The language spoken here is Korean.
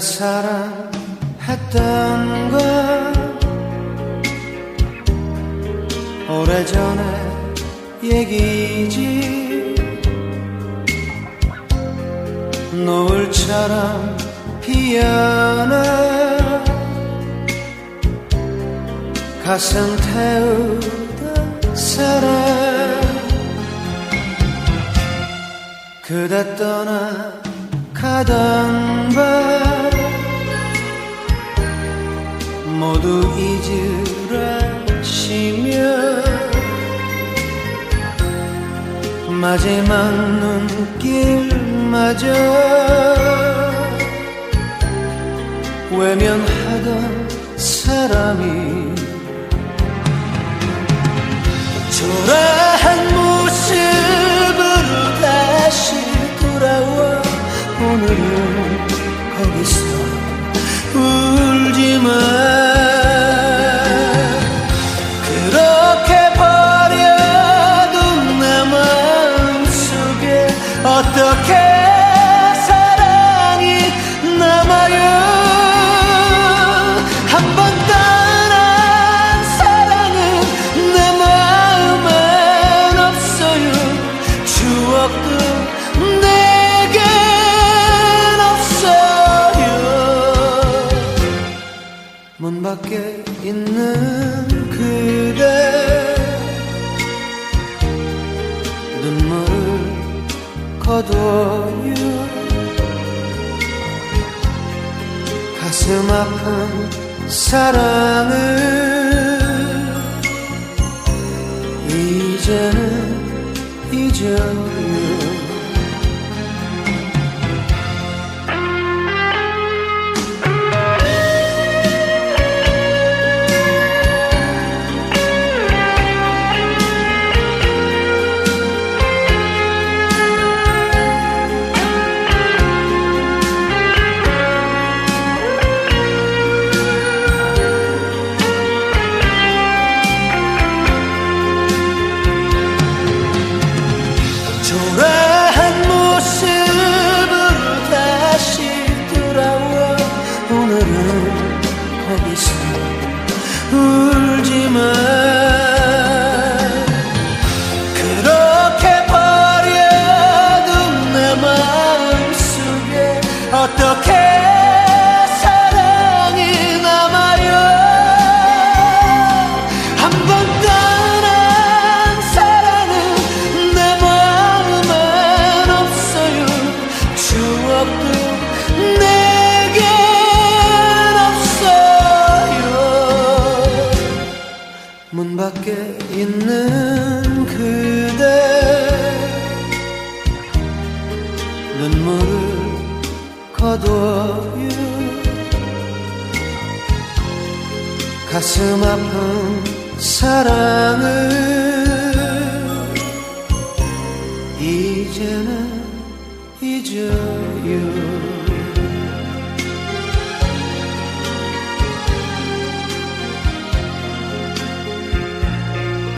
사랑했던 건 오래전에 얘기지. 노을처럼 피어나 가슴 태우던 사랑. 그대 떠나 가던 밤 모두 잊으라 시며 마지막 눈길마저 외면하던 사람이 초라 어떻게 사랑이 남아요? 한 번 떠난 사랑은 내 마음엔 없어요. 추억도 내겐 없어요. 문 밖에 있는 거둬요. 가슴 아픈 사랑을 어떻게 사랑이 남아요? 한 번 떠난 사랑은 내 마음엔 없어요. 추억도 내겐 없어요. 문 밖에 있는 그대 눈물을 거둬요 가슴 아픈 사랑을 이제는 잊어요